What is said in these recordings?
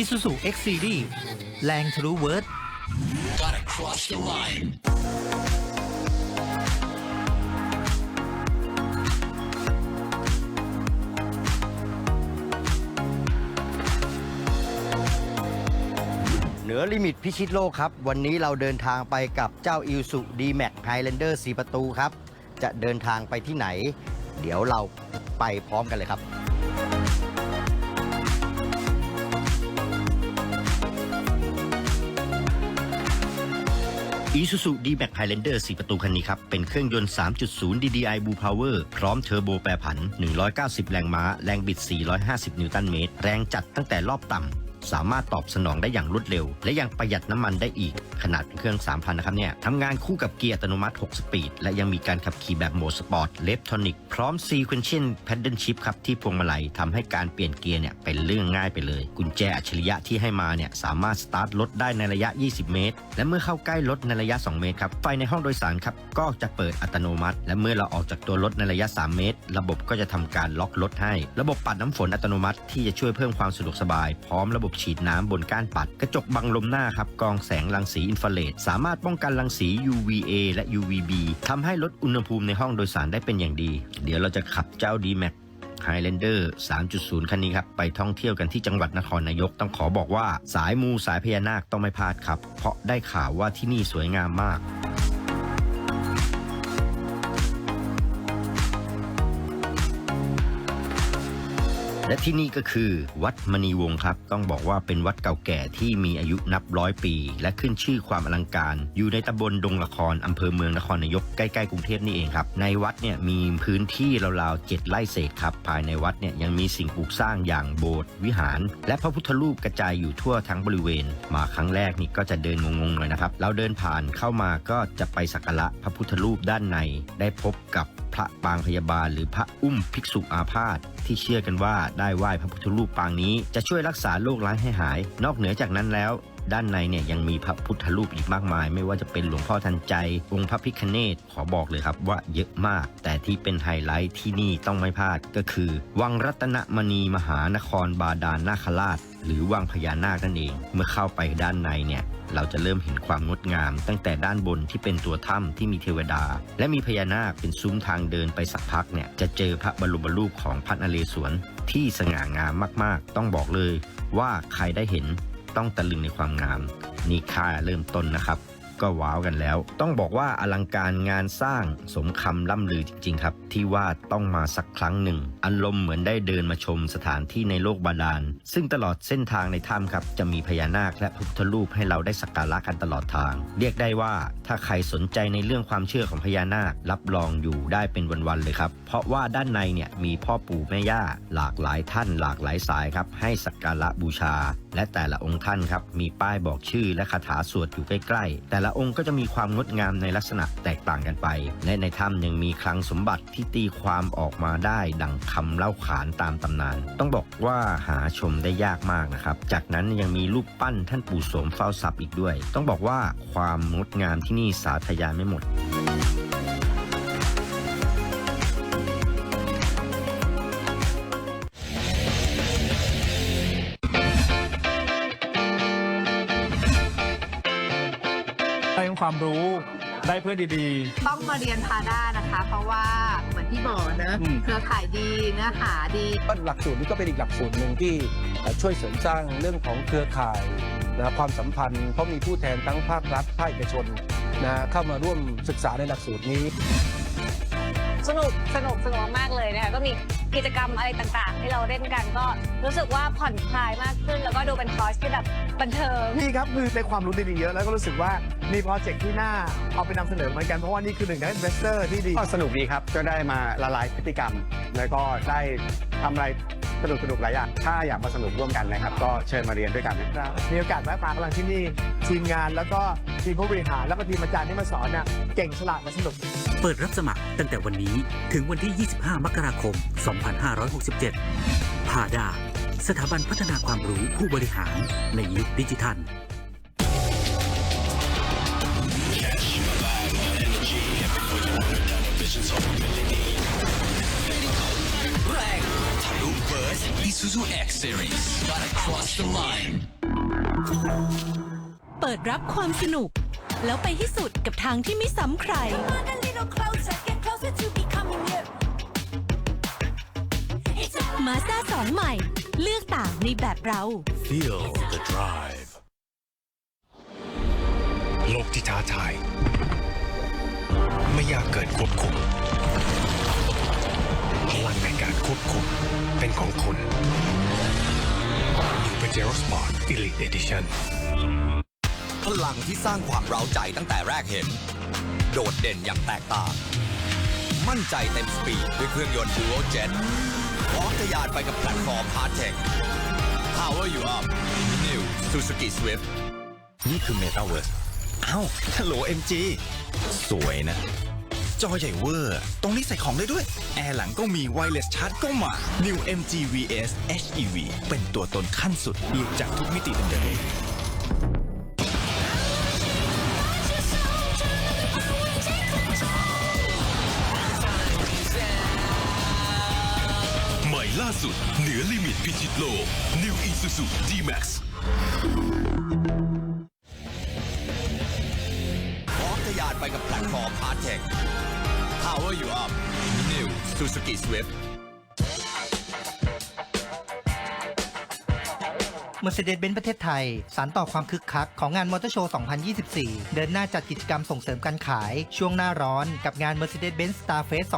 Isuzu X Series แรงทะลุเวิร์ด Gotta cross the line. เหนือลิมิตพิชิตโลกครับ วันนี้เราเดินทางไปกับเจ้า i l s u d m a x Highlander 4ประตูครับ จะเดินทางไปที่ไหน เดี๋ยวเราไปพร้อมกันเลยครับ Isuzu D-Max Highlander 4 ประตูคันนี้ครับ เป็นเครื่องยนต์ 3.0 DDI Blue Power พร้อมเทอร์โบแปรผัน 190 แรงม้า แรงบิด 450 นิวตันเมตร แรงจัดตั้งแต่รอบต่ำ สามารถตอบสนองได้อย่างรวดเร็ว และยังประหยัดน้ำมันได้อีก ขนาดเป็นเครื่อง 3,000 นะครับเนี่ยทำงานคู่กับเกียร์อัตโนมัติ 6 สปีด และยังมีการขับขี่แบบโหมดสปอร์ตเลฟทอนิกพร้อม Sequential Paddle Shift ครับที่พวงมาลัยทำให้การเปลี่ยนเกียร์เนี่ยเป็นเรื่องง่ายไปเลย กุญแจอัจฉริยะที่ให้มาเนี่ยสามารถสตาร์ทรถได้ในระยะ 20 เมตร และเมื่อเข้าใกล้รถในระยะ 2 เมตรครับไฟในห้องโดยสารครับก็จะเปิดอัตโนมัติ และเมื่อเราออกจากตัวรถในระยะ 3 เมตร ระบบก็จะทำการล็อกรถให้ ระบบปัดน้ำฝนอัตโนมัติที่จะช่วยเพิ่มความสะดวกสบาย พร้อมระบบฉีดน้ำบนก้านปัด กระจกบังลมหน้าครับกองแสงรังสีอินฟราเรดสามารถป้องกันรังสี UVA และ UVB ทำให้ลดอุณหภูมิในห้องโดยสารได้เป็นอย่างดี เดี๋ยวเราจะขับเจ้า D-Max Highlander 3.0 คันนี้ครับ ไปท่องเที่ยวกันที่จังหวัดนครนายกต้องขอบอกว่า สายมูสายพญานาคต้องไม่พลาดครับ เพราะได้ข่าวว่าที่นี่สวยงามมาก และที่นี่ก็คือวัดมณีวงศ์ครับ ต้องบอกว่าเป็นวัดเก่าแก่ที่มีอายุนับร้อยปี และขึ้นชื่อความอลังการ อยู่ในตำบลดงละครอำเภอเมืองนครนายกใกล้ๆกรุงเทพนี่เองครับ ในวัดเนี่ยมีพื้นที่ราวๆเจ็ดไร่เศษครับ ภายในวัดเนี่ยยังมีสิ่งปลูกสร้างอย่างโบสถ์วิหาร และพระพุทธรูปกระจายอยู่ทั่วทั้งบริเวณ มาครั้งแรกนี่ก็จะเดินงงๆเลยนะครับเราเดินผ่านเข้ามาก็จะไปสักการะพระพุทธรูปด้านในได้พบกับพระปางพยาบาล หรือพระอุ้มภิกษุอาพาธที่เชื่อกันว่าได้ไหว้พระพุทธรูปปางนี้ จะช่วยรักษาโรคร้ายให้หาย นอกเหนือจากนั้นแล้ว ด้านในเนี่ยยังมีพระพุทธรูปอีกมากมาย ไม่ว่าจะเป็นหลวงพ่อทันใจ องค์พระพิคเนตขอบอกเลยครับว่าเยอะมาก แต่ที่เป็นไฮไลท์ที่นี่ต้องไม่พลาดก็คือ วังรัตนมณีมหานครบาดาลนาคราช หรือวังพญานาคนั่นเอง เมื่อเข้าไปด้านในเนี่ยเราจะเริ่มเห็นความงดงาม ตั้งแต่ด้านบนที่เป็นตัวถ้ำที่มีเทวดา และมีพญานาคเป็นซุ้มทางเดินไปสักพักเนี่ยจะเจอพระบรมรูปของพระนเรศวรที่สง่างามมากๆ ต้องบอกเลยว่าใครได้เห็นต้องตะลึงในความงาม นี่ค่าเริ่มต้นนะครับ ก็ว้าวกันแล้ว ต้องบอกว่าอลังการงานสร้างสมคำล่ำลือจริง ๆ ครับ ที่ว่าต้องมาสักครั้งหนึ่งอารมณ์เหมือนได้เดินมาชมสถานที่ในโลกบาดาล ซึ่งตลอดเส้นทางในถ้ำครับ จะมีพญานาคและพระพุทธรูปให้เราได้สักการะกันตลอดทาง เรียกได้ว่าถ้าใครสนใจในเรื่องความเชื่อของพญานาครับรองอยู่ได้เป็นวันๆเลยครับ เพราะว่าด้านในเนี่ยมีพ่อปู่แม่ย่าหลากหลายท่านหลากหลายสายครับให้สักการะบูชา และแต่ละองค์ท่านครับมีป้ายบอกชื่อและคาถาสวดอยู่ใกล้ๆแต่ละองค์ก็จะมีความงดงามในลักษณะแตกต่างกันไป และในถ้ำยังมีคลังสมบัติที่ตีความออกมาได้ดังคำเล่าขานตามตำนาน ต้องบอกว่าหาชมได้ยากมากนะครับ จากนั้นยังมีรูปปั้นท่านปู่โสมเฝ้าทรัพย์อีกด้วย ต้องบอกว่าความงดงามที่นี่สาธยายไม่หมด ได้เพื่อนดี ต้องมาเรียนพาด้านะคะ เพราะว่าเหมือนที่บอกเนอะอืม เครือข่ายดีเนื้อหาดี ก็หลักสูตรนี้ก็เป็นอีกหลักสูตรหนึ่งที่เอ่อช่วยเสริมสร้างเรื่องของเครือข่ายนะความสัมพันธ์เพราะมีผู้แทนทั้งภาครัฐภาคเอกชนนะเข้ามาร่วมศึกษาในหลักสูตรนี้ สนุกสนุกสนุกมากเลยนะคะก็มีกิจกรรมอะไรต่างๆ ที่เราเล่นกันก็รู้สึกว่าผ่อนคลายมากขึ้น แล้วก็ดูเป็นคอร์สที่แบบบันเทิงนี่ครับคือได้ความรู้ดีๆเยอะแล้วก็รู้สึกว่ามีโปรเจกต์ที่น่าเอาไปนำเสนอเหมือนกันเพราะว่านี่คือหนึ่งในอินเวสเตอร์ที่ดี ก็สนุกดีครับ ก็ได้มาละลายพฤติกรรม แล้วก็ได้ทำอะไรสนุกสนุกๆหลายอย่าง ถ้าอยากมาสนุกร่วมกันนะครับ ก็เชิญมาเรียนด้วยกันนะครับมีโอกาสแวะมากำลังที่นี่ ทีมงานแล้วก็ทีมผู้บริหารแล้วก็ทีมอาจารย์ที่มาสอนน่ะเก่งฉลาดและสนุกเปิดรับสมัครตั้งแต่วันนี้ถึงวันที่ 25 มกราคม 2567พาดา สถาบันพัฒนาความรู้ผู้บริหารในยุคดิจิทัลแรงทะลุเบิร์ส Isuzu X Series. Gotta cross the line. เปิดรับความสนุก แล้วไปให้สุดกับทางที่ไม่ซ้ำใคร องใหม่ เลือกต่างในแบบเรา Feel the drive. โลกที่ท้าทาย ไม่ยากเกินควบคุม พลังในการควบคุมเป็นของคุณ New Pajero Sport Elite Edition พลังที่สร้างความเร้าใจตั้งแต่แรกเห็น โดดเด่นอย่างแตกต่าง มั่นใจเต็มสปีดด้วยเครื่องยนต์ Dual Jet พร้อมทะยานไปกับแพลตฟอร์ม Hard Tech Power you up New Suzuki Swift นี่คือ Metaverse เอ้าฮัลโหล MG สวยนะ จอใหญ่เวอร์ ตรงนี้ใส่ของได้ด้วย แอร์หลังก็มีไวเลสชาร์จก็มา New MG VS HEV เป็นตัวตนขั้นสุดหลุดจากทุกมิติเดิม นือลิมิตพิชิตโลก New Isuzu D-Max พร้อมทะยานไปกับแพลตฟอร์ม Hard Tech Power you up New Suzuki Swift Mercedes-Benz ประเทศไทย สารต่อความคึกคักของงานมอเตอร์โชว์ 2024 เดินหน้าจัดกิจกรรมส่งเสริมการขาย ช่วงหน้าร้อนกับงาน Mercedes-Benz Starfest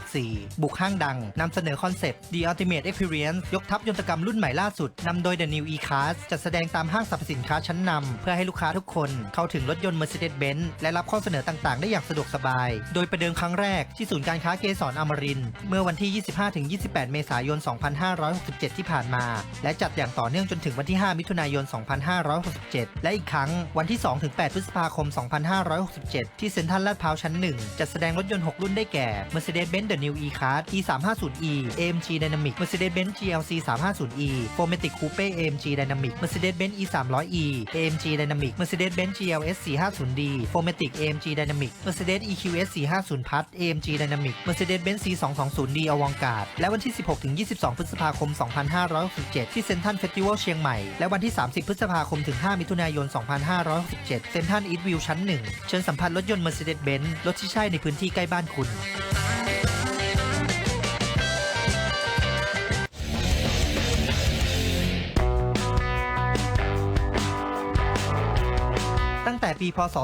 2024 บุกห้างดังนำเสนอคอนเซปต์ The Ultimate Experience ยกทัพยนตกรรมรุ่นใหม่ล่าสุดนำโดย The New E-Class จัดแสดงตามห้างสรรพสินค้าชั้นนำเพื่อให้ลูกค้าทุกคนเข้าถึงรถยนต์ Mercedes-Benz และรับข้อเสนอต่างๆ ได้อย่างสะดวกสบาย โดยประเดิมครั้งแรกที่ศูนย์การค้าเกสรอมรินเมื่อวันที่ 25-28 เมษายน 2567 ที่ผ่านมา และจัดอย่างต่อเนื่องจนถึงวันที่ 5 มิถุนายน 2567 และอีกครั้งวันที่ 2-8 พฤษภาคม 2567 ที่เซ็นทรัลลาดพร้าวชั้น 1 จัดแสดงรถยนต์ 6 รุ่นได้แก่ Mercedes-Benz The New E-Class E350e AMG Dynamic Mercedes-Benz GLC 350e 4matic Coupe AMG Dynamic Mercedes-Benz E300e AMG Dynamic Mercedes-Benz GLS 450d 4matic AMG Dynamic Mercedes EQS 450 Plus AMG Dynamic Mercedes-Benz C220d Avantgarde และวันที่ 16-22 พฤษภาคม 2567 ที่เซ็นทรัลเฟสติวัลเชียงใหม่และวันที่ 30 พฤษภาคมถึง 5 มิถุนายน 2567เซ็นทรัลอีทวิวชั้น 1 เชิญสัมผัสรถยนต์ Mercedes-Benz รถที่ใช่ในพื้นที่ใกล้บ้านคุณ ปี พศ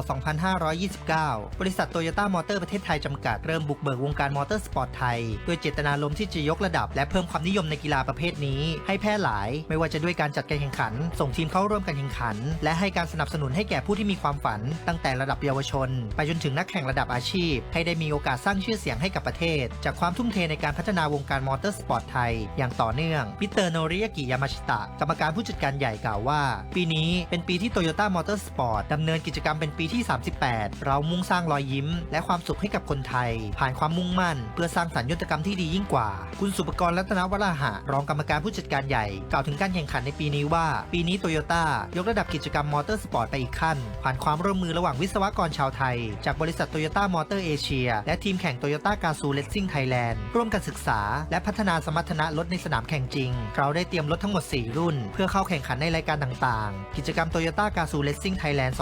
2529 บริษัทโตโยต้ามอเตอร์ประเทศไทยจำกัด เริ่มบุกเบิกวงการมอเตอร์สปอร์ตไทย ด้วยเจตนารมณ์ที่จะยกระดับ และเพิ่มความนิยมในกีฬาประเภทนี้ ให้แพร่หลาย ไม่ว่าจะด้วยการจัดการแข่งขัน ส่งทีมเข้าร่วมการแข่งขัน และให้การสนับสนุนให้แก่ผู้ที่มีความฝัน ตั้งแต่ระดับเยาวชน ไปจนถึงนักแข่งระดับอาชีพ ให้ได้มีโอกาสสร้างชื่อเสียงให้กับประเทศ จากความทุ่มเทในการพัฒนาวงการมอเตอร์สปอร์ตไทย อย่างต่อเนื่องมิเตอร์โนริยากิยามาชิตะกรรมการผู้จัดการใหญ่กล่าวว่า ปีนี้เป็นปีที่โตโยต้ามอเตอร์สปอร์ตดำเนินกิจกรรมเป็นปีที่ 38 เรามุ่งสร้างรอยยิ้ม และความสุขให้กับคนไทย ผ่านความมุ่งมั่น เพื่อสร้างสรรค์ยนตกรรมที่ดียิ่งกว่า คุณสุปกรณ์รัตนวราหะ รองกรรมการผู้จัดการใหญ่ กล่าวถึงการแข่งขันในปีนี้ว่า ปีนี้โตโยต้ายกระดับกิจกรรมมอเตอร์สปอร์ตไปอีกขั้น ผ่านความร่วมมือระหว่างวิศวกรชาวไทย จากบริษัทโตโยต้ามอเตอร์เอเชียและทีมแข่งโตโยต้ากาซูเลสซิ่งไทยแลนด์ร่วมกันศึกษา และพัฒนาสมรรถนะรถในสนามแข่งจริง เราได้เตรียมรถทั้งหมด 4 รุ่น เพื่อเข้าแข่งขันในรายการต่างๆ กิจกรรมโตโยต้ากาซูเลสซิ่งไทยแลนด์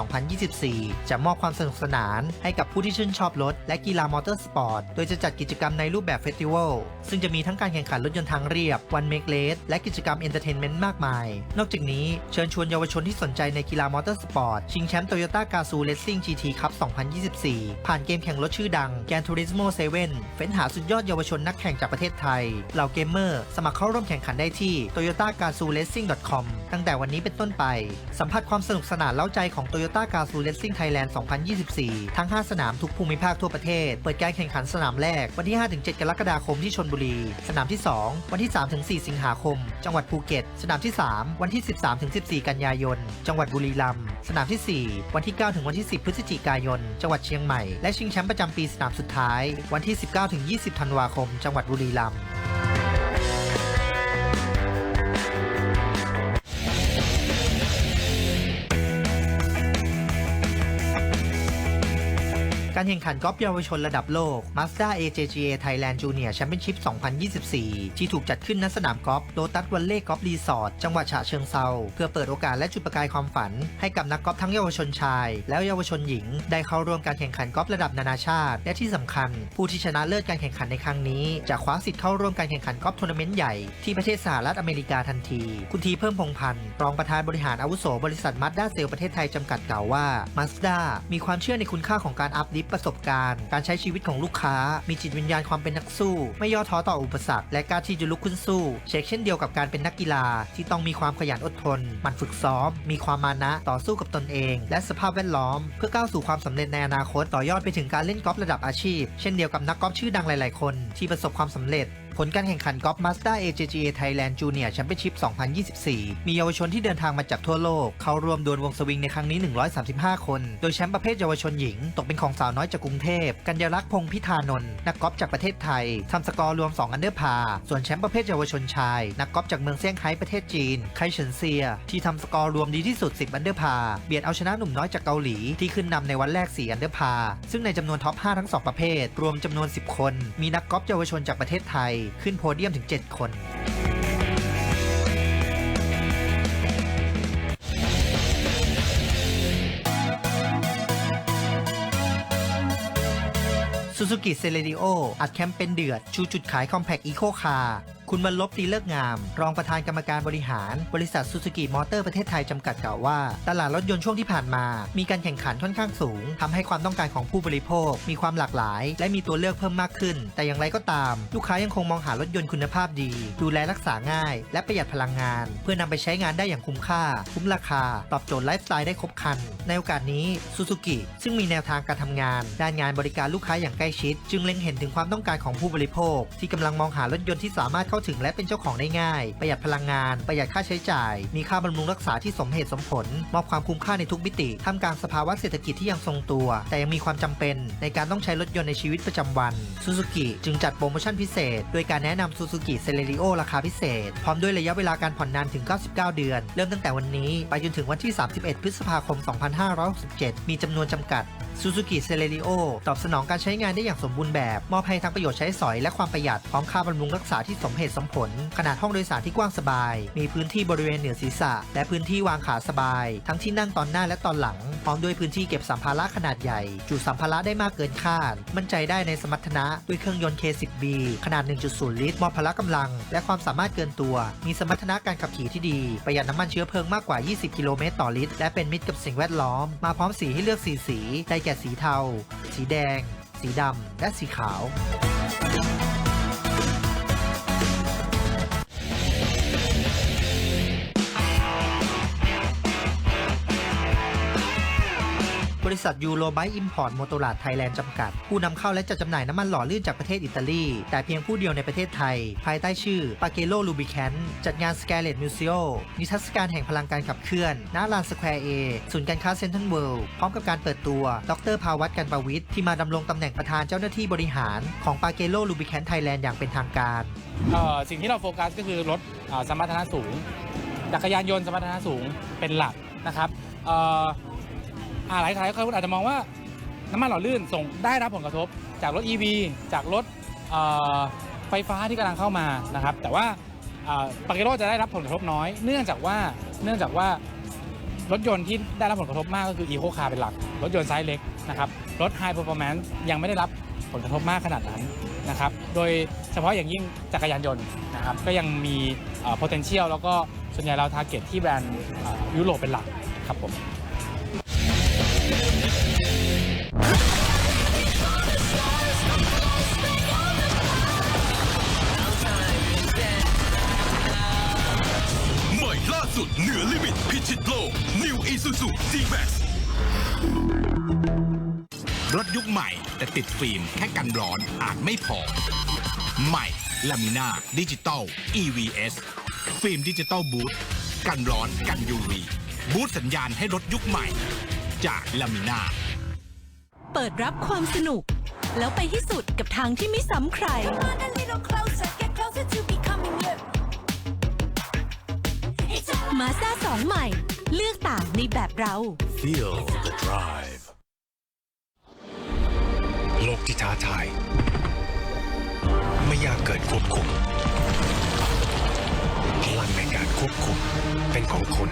2024 จะมอบความสนุกสนานให้กับผู้ที่ชื่นชอบรถและกีฬามอเตอร์สปอร์ต โดยจะจัดกิจกรรมในรูปแบบเฟสติวัล ซึ่งจะมีทั้งการแข่งขันรถยนต์ทางเรียบ วันเมกเลสและกิจกรรมเอนเตอร์เทนเมนต์มากมาย นอกจากนี้เชิญชวนเยาวชนที่สนใจในกีฬามอเตอร์สปอร์ต ชิงแชมป์โตโยต้ากาซูเลสซิ่ง GT คัพ2024 ผ่านเกมแข่งรถชื่อดังแกนทูริสโม7เฟ้นหาสุดยอดเยาวชนนักแข่งจากประเทศไทย เหล่าเกมเมอร์ สมัครเข้าร่วมแข่งขันได้ที่ toyota g a z o r a c i n g com ตั้งแต่วันนี้เป็นต้นไป สัมผัสความสนุกสนานเล้าใจของ Toyota g a z o r a c i n g Thailand 2024 ทั้ง 5 สนามทุกภูมิภาคทั่วประเทศ เปิดการแข่งขันสนามแรกวันที่ 5-7 กรกฎาคมที่ชลบุรี สนามที่ 2 วันที่ 3-4 สิงหาคม จังหวัดภูเก็ต สนามที่ 3 วันที่ 13-14 กันยายน จังหวัดบุรีรัมย์ สนามที่ 4 วันที่ 9 วันที่ 10 พฤศจิกายน จังหวัดเชียงใหม่ และชิงแชมป์ประจำปีสนามสุดท้าย วันที่ 19-20 ธันวาคม จังหวัดบุรีรัมย์ การแข่งขันกอล์ฟเยาวชนระดับโลก Mazda AJGA Thailand Junior Championship 2024 ที่ถูกจัดขึ้นณสนามกอล์ฟโ o ตัสวันเล่กอล์ฟรีสอร์ทจังหวัดฉะเชิงเซาเพื่อเปิดโอกาสและจุดประกายความฝัน ให้กับนักกอล์ฟทั้งเยาวชนชาย และเยาวชนหญิง ได้เข้าร่วมการแข่งขันกอล์ฟระดับนานาชาติ และที่สำคัญ ผู้ที่ชนะเลิศการแข่งขันในครั้งนี้ จะคว้าสิทธิ์เข้าร่วมการแข่งขันกอล์ฟทัวร์นาเมนต์ใหญ่ที่ประเทศสหรัฐอเมริกาทันที คุณทีเพิ่มพงพันธ์รองประธานบริหารอาวุโสบริษัทมาสด้าเซลประเทศไทยจำกัดกล่าวว่า Mazda มีความเชื่อในคุณค่าของการอัพลิตประสบการณ์ การใช้ชีวิตของลูกค้า มีจิตวิญญาณความเป็นนักสู้ ไม่ย่อท้อต่ออุปสรรค และกล้าที่จะลุกขึ้นสู้ เช็คเช่นเดียวกับการเป็นนักกีฬา ที่ต้องมีความขยันอดทน มันฝึกซ้อม มีความมานะต่อสู้กับตนเอง และสภาพแวดล้อม เพื่อก้าวสู่ความสำเร็จในอนาคตต่อยอดไปถึงการเล่นกอล์ฟระดับอาชีพ เช่นเดียวกับนักกอล์ฟชื่อดังหลาย ๆ คน ที่ประสบความสำเร็จ ผลการแข่งขันกอล์ฟ Mazda AJGA Thailand Junior Championship 2024 มีเยาวชนที่เดินทางมาจากทั่วโลก เข้าร่วมดวลวงสวิงในครั้งนี้ 135 คน โดยแชมป์ประเภทเยาวชนหญิง ตกเป็นของสาวน้อยจากกรุงเทพ กัญญาลักษณ์พงษ์พิธานนท์นักกอล์ฟจากประเทศไทยทำสกอร์รวม 2 อันเดอร์พา ส่วนแชมป์ประเภทเยาวชนชาย นักกอล์ฟจากเมืองเซี่ยงไฮ้ประเทศจีน ไคเฉินเซีย ที่ทำสกอร์รวมดีที่สุด 10 อันเดอร์พา เบียดเอาชนะหนุ่มน้อยจากเกาหลีที่ขึ้นนำในวันแรก 4 อันเดอร์พา ซึ่งในจำนวนท็อป 5 ทั้ง 2 ประเภท รวมจำนวน 10 คน มีนักกอล์ฟเยาวชนจากประเทศไทยขึ้นโพเดียมถึง 7 คนซูซูกิเซเลดิโออัดแคมเปญเดือด ชูจุดขายคอมแพกอีโคคาร์คุณบรรลบดีเลิกงาม รองประธานกรรมการบริหาร บริษัทซูซูกิมอเตอร์ประเทศไทยจำกัดกล่าวว่า ตลาดรถยนต์ช่วงที่ผ่านมา มีการแข่งขันค่อนข้างสูงทำให้ความต้องการของผู้บริโภค มีความหลากหลาย และมีตัวเลือกเพิ่มมากขึ้น แต่อย่างไรก็ตาม ลูกค้ายังคงมองหารถยนต์คุณภาพดี ดูแลรักษาง่าย และประหยัดพลังงาน เพื่อนำไปใช้งานได้อย่างคุ้มค่า คุ้มราคา ตอบโจทย์ไลฟ์สไตล์ได้ครบครัน ในโอกาสนี้ซูซูกิซึ่งมีแนวทางการทำงาน ด้านงานบริการลูกค้าอย่างใกล้ชิด จึงเล็งเห็นถึงความต้องการของผู้บริโภค ที่กำลังมองหารถยนต์ที่สามารถเข้าถึงและเป็นเจ้าของได้ง่าย ประหยัดพลังงาน ประหยัดค่าใช้จ่าย มีค่าบำรุงรักษาที่สมเหตุสมผล มอบความคุ้มค่าในทุกมิติท่ามกลางสภาวะเศรษฐกิจที่ยังทรงตัว แต่ยังมีความจำเป็น ในการต้องใช้รถยนต์ในชีวิตประจำวันซูซูกิจึงจัดโปรโมชั่นพิเศษ โดยการแนะนำซูซูกิเซเลริโอราคาพิเศษ พร้อมด้วยระยะเวลาการผ่อนนานถึง 99 เดือน เริ่มตั้งแต่วันนี้ ไปจนถึงวันที่ 31 พฤษภาคม 2567 มีจำนวนจำกัดซูซูกิเซเล r ิโอตอบสนองการใช้งานได้อย่างสมบูรณ์แบบ มอบให้ทั้งประโยชน์ใช้สอยและความประหยัด พร้อมค่าบำรุงรักษาที่สมเหตุสมผล ขนาดห้องโดยสารที่กว้างสบาย มีพื้นที่บริเวณเหนือศีรษะ และพื้นที่วางขาสบาย ทั้งที่นั่งตอนหน้าและตอนหลัง พร้อมด้วยพื้นที่เก็บสัมภาระขนาดใหญ่ จุสัมภาระได้มากเกินคาด มั่นใจได้ในสมรรถนะด้วยเครื่องยนต์ K10B ขนาด 1.0 ลิตรมอบพละกำลัง และความสามารถเกินตัว มีสมรรถนะการขับขี่ที่ดี ประหยัดน้ำมันเชื้อเพลิงมากกว่า 20 กิโลเมตรต่อลิตร และเป็นมิตรกับสิ่งแวดล้อม มาพร้อมสีให้เลือกสีสี ได้แก่สีเทา สีแดง สีดำ และสีขาว บริษัทยูโรไบอิมพอร์ตโมโตลาดไทยแลนด์จำกัด ผู้นำเข้าและจัดจำหน่ายน้ำมันหล่อลื่นจากประเทศอิตาลี แต่เพียงผู้เดียวในประเทศไทย ภายใต้ชื่อปาเกโลลูบิแคนจัดงานส c กเลตมิวเซียนิทรรศการแห่งพลังการขับเคลื่อนณลานสแควร์เอศูนย์การค้าเซ็นทรัลเวิลด์พร้อมกับการเปิดตัว ดรภาวัตกันประวิทย์ที่มาดำรงตำแหน่งประธานเจ้าหน้าที่บริหารของปาเกโลลูบิแคนไทยแลนด์อย่างเป็นทางการสิ่งที่เราโฟกัสก็คือรถสมรรถนะสูงจักรยานยนต์สมรรถนะสูงเป็นหลักนะครับ อ่าหลายหลายคนอาจจะมองว่าน้ำมันหล่อลื่นส่งได้รับผลกระทบ จากรถ EV จากรถเอ่อไฟฟ้าที่กำลังเข้ามานะครับ แต่ว่าปาเกโรจะได้รับผลกระทบน้อย เนื่องจากว่าเนื่องจากว่ารถยนต์ที่ได้รับผลกระทบมากก็คือ Eco Car เป็นหลัก รถยนต์ไซส์เล็กนะครับรถ High Performance ยังไม่ได้รับผลกระทบมากขนาดนั้นนะครับโดยเฉพาะอย่างยิ่งจักรยานยนต์นะครับก็ยังมี potential แล้วก็ส่วนใหญ่เรา target ที่แบรนด์ยุโรปเป็นหลักครับผม แต่ติดฟิล์มแค่กันร้อนอาจไม่พอ ใหม่ลามิน่าดิจิตอล EVS ฟิล์มดิจิตอลบูทกันร้อนกัน UV บูทสัญญาณให้รถยุคใหม่ จากลามิน่าเปิดรับความสนุก แล้วไปให้สุดกับทางที่ไม่ซ้ำใคร มาซ่าสองใหม่ เลือกต่างในแบบเรา Feel the drive ที่ท้าทาย ไม่ยากเกินควบคุม พลังในการควบคุมเป็นของคุณ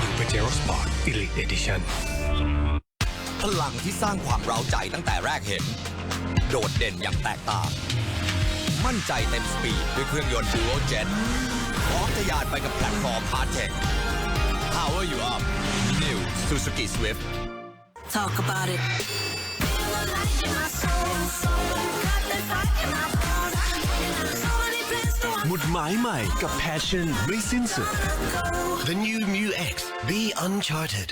New Pajero Sport Elite Edition พลังที่สร้างความเร้าใจตั้งแต่แรกเห็น โดดเด่นอย่างแตกต่าง มั่นใจเต็มสปีดด้วยเครื่องยนต์ Dual Jet พร้อมทะยานไปกับแพลตฟอร์ม Hard Tech Power you up New Suzuki Swift Talk about it หมุดหมายใหม่กับ Passion ไม่สิ้นสุด The new Mu X. Be uncharted.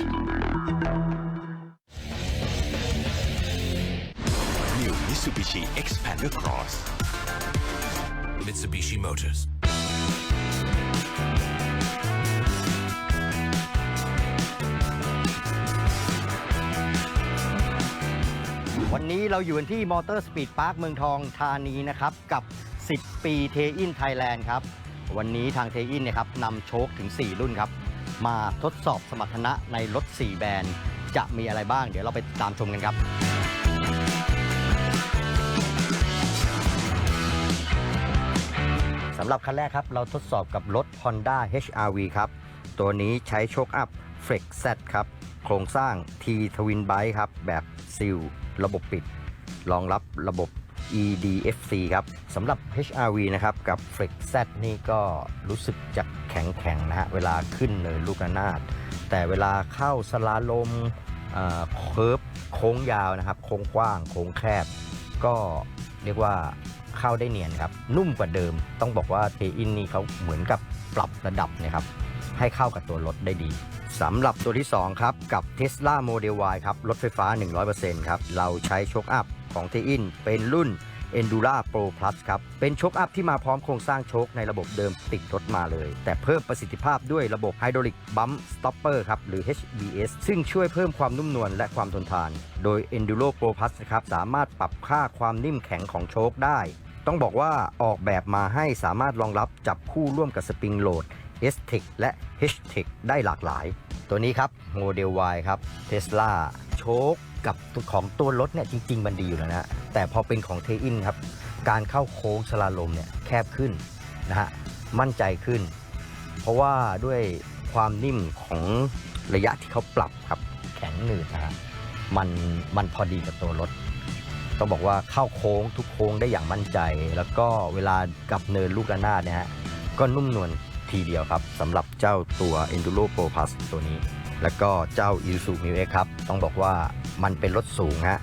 New Mitsubishi Xpander Cross Mitsubishi Motors. วันนี้เราอยู่กันที่มอเตอร์สปีดพาร์คเมืองทองธานีนะครับ กับ 10 ปีเทอินไทยแลนด์ครับ วันนี้ทางเทอินเนี่ยครับนำโชคถึง 4 รุ่นครับ มาทดสอบสมรรถนะในรถ 4 แบรนด์ จะมีอะไรบ้าง เดี๋ยวเราไปตามชมกันครับสำหรับคันแรกครับ เราทดสอบกับรถ Honda HRV ครับ ตัวนี้ใช้โชคอัพ Flex Z ครับ โครงสร้าง T Twin Bike ครับ แบบซิล ระบบปิด รองรับระบบ EDFC ครับสำหรับ HRV นะครับ กับ Flex Z นี่ก็รู้สึกจะแข็งแข็งนะฮะ เวลาขึ้นเนินลูกระนาด แต่เวลาเข้าสลาลมเอ่อเคิร์ฟโค้งยาวนะครับ โค้งกว้าง โค้งแคบ ก็เรียกว่าเข้าได้เนียนครับ นุ่มกว่าเดิม ต้องบอกว่าเทอินนี่เขาเหมือนกับปรับระดับนะครับ ให้เข้ากับตัวรถได้ดี สำหรับตัวที่ 2 ครับ กับ Tesla Model Y ครับ รถไฟฟ้า 100%ครับ เราใช้โชคอัพของเทอินเป็นรุ่น Endura Pro Plus ครับ เป็นโชคอัพที่มาพร้อมโครงสร้างโชคในระบบเดิมติดรถมาเลย แต่เพิ่มประสิทธิภาพด้วยระบบ Hydraulic Bump Stopper ครับ หรือ HBS ซึ่งช่วยเพิ่มความนุ่มนวลและความทนทาน โดย Enduro Pro Plus นะครับ สามารถปรับค่าความนิ่มแข็งของโชคได้ ต้องบอกว่าออกแบบมาให้สามารถรองรับจับคู่ร่วมกับสปริงโหลด S-Tech และ H-Tech ได้หลากหลาย ตัวนี้ครับโมเดล Y ครับ Tesla โชคกับของตัวรถเนี่ยจริง ๆ มันดีอยู่แล้วนะ แต่พอเป็นของเทอินครับ การเข้าโค้งสลาลมเนี่ยแคบขึ้นนะฮะมั่นใจขึ้น เพราะว่าด้วยความนิ่มของระยะที่เขาปรับครับแข็งหนืดนะฮะมันมันพอดีกับตัวรถต้องบอกว่าเข้าโค้งทุกโค้งได้อย่างมั่นใจ แล้วก็เวลากับเนินลูกระนาดเนี่ยฮะก็นุ่มนวล ทีเดียวครับสำหรับเจ้าตัว Enduro Pro Plus ตัวนี้ แล้วก็เจ้า Isuzu m i x ครับต้องบอกว่ามันเป็นรถสูงฮะ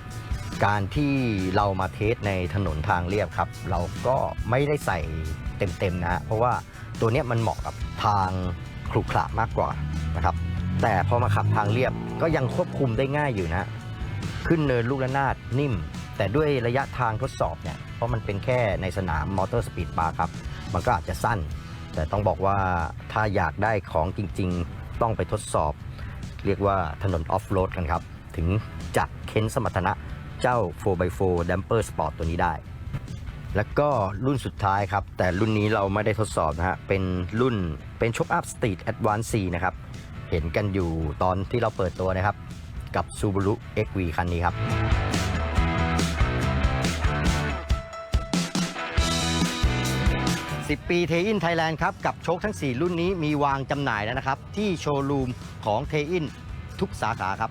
การที่เรามาเทสในถนนทางเรียบครับ เราก็ไม่ได้ใส่เต็มๆนะเพราะว่าตัวนี้มันเหมาะกับทางขรุขระมากกว่านะครับแต่พอมาขับทางเรียบก็ยังควบคุมได้ง่ายอยู่นะ ขึ้นเนินลูกระนาดนิ่ม แต่ด้วยระยะทางทดสอบเนี่ยเพราะมันเป็นแค่ในสนามมอเตอร์สปีดบาร์ครับ มันก็อาจจะสั้น แต่ต้องบอกว่าถ้าอยากได้ของจริง ๆ ต้องไปทดสอบ เรียกว่าถนนออฟโรดกันครับ ถึงจะเค้นสมรรถนะเจ้า 4x4 Damper Sport ตัวนี้ได้ แล้วก็รุ่นสุดท้ายครับ แต่รุ่นนี้เราไม่ได้ทดสอบนะฮะ เป็นรุ่นเป็นช็อคอัพสตรีทแอดวานซ์นะครับ เห็นกันอยู่ตอนที่เราเปิดตัวนะครับ กับ Subaru XV คันนี้ครับ 10 ปีเทอินไทยแลนด์ครับ กับโชคทั้ง 4 รุ่นนี้มีวางจำหน่ายแล้วนะครับ ที่โชว์รูมของเทอินทุกสาขาครับ